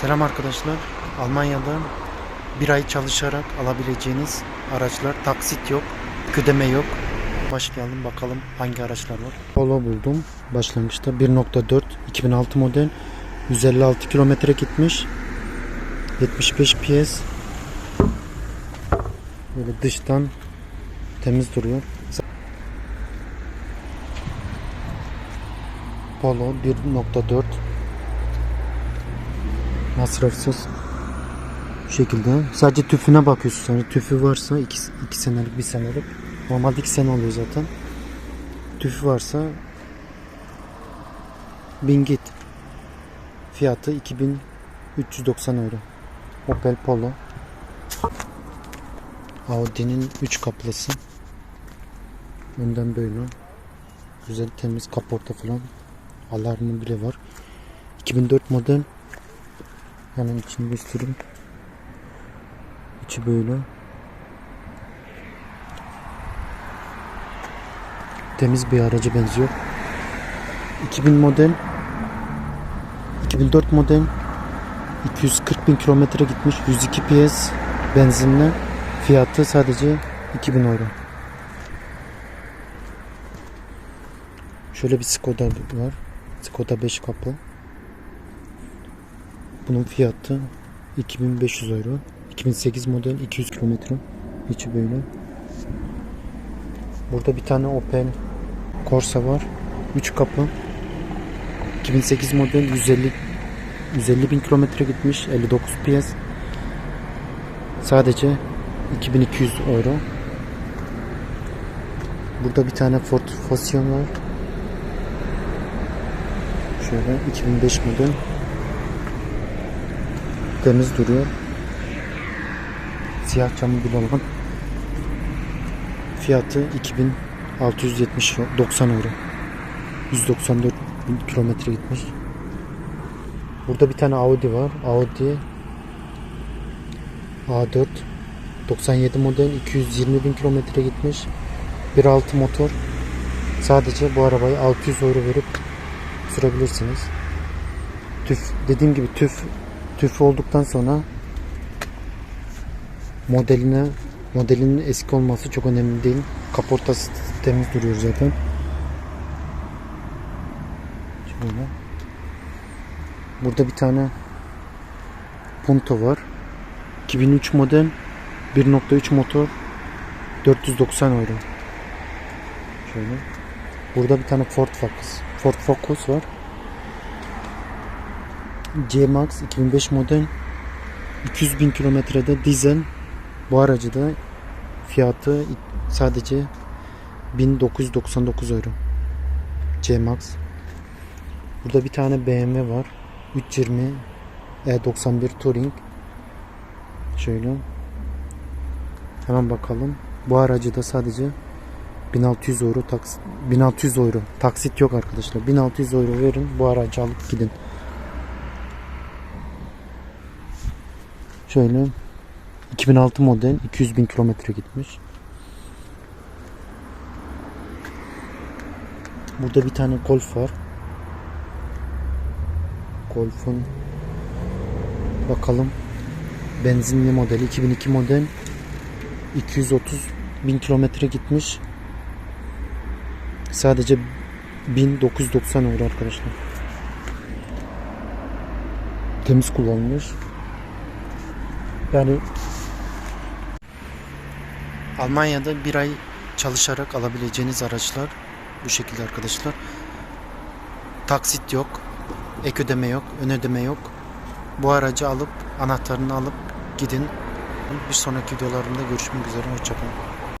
Selam arkadaşlar. Almanya'da bir ay çalışarak alabileceğiniz araçlar. Taksit yok, ödeme yok. Başlayalım bakalım hangi araçlar var. Polo buldum başlangıçta 1.4 2006 model 156 kilometre gitmiş 75 PS böyle dıştan temiz duruyor Polo 1.4 masrafsız bu şekilde. Sadece tüfüne bakıyorsun. Yani tüfü varsa 2 2 senelik 1 senelik. Normalde 2 sene oluyor zaten. Tüfü varsa 1000 git. Fiyatı 2390 euro. Opel Polo. Audi'nin 3 kaplısı. Önden böyle. Güzel temiz kaporta falan. Alarmı bile var. 2004 model. Hemen içini göstereyim. İçi böyle. Temiz bir araca benziyor. 2000 model. 2004 model. 240 bin kilometre gitmiş. 102 PS benzinle. Fiyatı sadece 2000 euro. Şöyle bir Skoda var. Skoda 5 kapı. Bunun fiyatı 2500 euro. 2008 model 200 kilometre. İçi böyle. Burada bir tane Opel Corsa var. 3 kapı. 2008 model 150 150 bin kilometre gitmiş. 59 PS. Sadece 2200 euro. Burada bir tane Ford Fusion var. Şöyle 2005 model temiz duruyor. Siyah camı olan. Fiyatı 2670 90 euro. 194 bin kilometre gitmiş. Burada bir tane Audi var. Audi A4 97 model 220 bin kilometre gitmiş. 1.6 motor. Sadece bu arabayı 600 euro verip sürebilirsiniz. TÜF dediğim gibi TÜF TÜF olduktan sonra modeline modelinin eski olması çok önemli değil. Kaportası temiz duruyor zaten. Şöyle. Burada bir tane Punto var. 2003 model 1.3 motor 490 euro. Şöyle. Burada bir tane Ford Focus. Ford Focus var. C-Max 2005 model 200 bin kilometrede dizel bu aracı da fiyatı sadece 1999 euro. C-Max burada bir tane BMW var. 320 E91 Touring. Şöyle. Hemen bakalım. Bu aracı da sadece 1600 euro taks 1600 euro. Taksit yok arkadaşlar. 1600 euro verin bu aracı alıp gidin Şöyle 2006 model 200 bin kilometre gitmiş. Burada bir tane Golf var. Golf'un bakalım benzinli model 2002 model 230 bin kilometre gitmiş. Sadece 1990 euro arkadaşlar. Temiz kullanılmış. Yani Almanya'da bir ay çalışarak alabileceğiniz araçlar bu şekilde arkadaşlar. Taksit yok, ek ödeme yok, ön ödeme yok. Bu aracı alıp anahtarını alıp gidin. Bir sonraki videolarımda görüşmek üzere. Hoşçakalın.